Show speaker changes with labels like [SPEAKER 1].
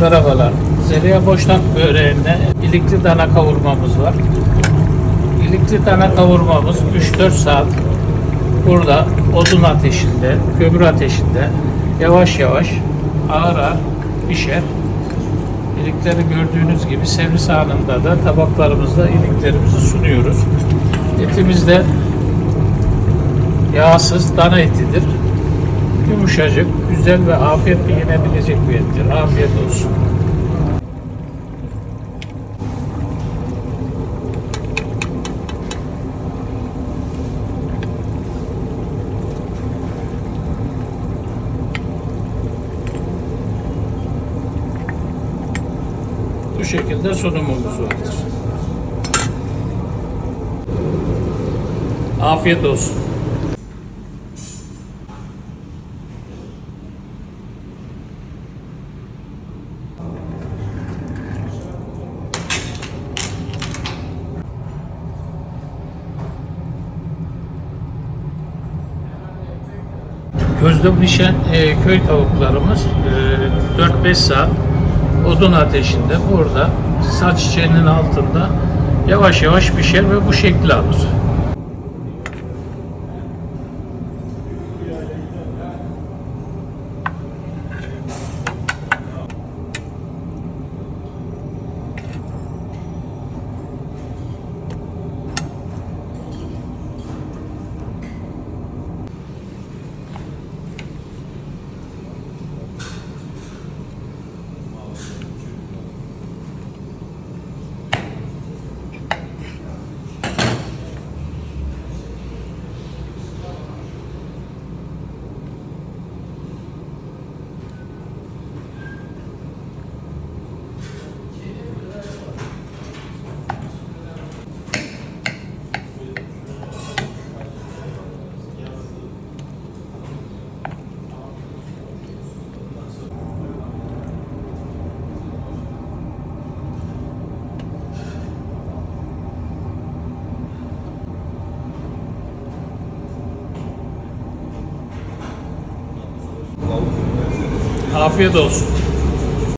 [SPEAKER 1] Merhabalar. Zeliha Boşnak böreğinde ilikli dana kavurmamız var. İlikli dana kavurmamız 3-4 saat burada odun ateşinde, kömür ateşinde yavaş yavaş ağır ağır pişer. İlikleri gördüğünüz gibi servis anında da tabaklarımızda iliklerimizi sunuyoruz. Etimiz de yağsız dana etidir. Yumuşacık, güzel ve afiyetle yenebilecek bir ettir. Afiyet olsun. Bu şekilde sunumumuz vardır. Afiyet olsun. Közde pişen e, köy tavuklarımız e, 4-5 saat odun ateşinde burada saç çiçeğinin altında yavaş yavaş pişer ve bu şekli alır. Afiyet olsun.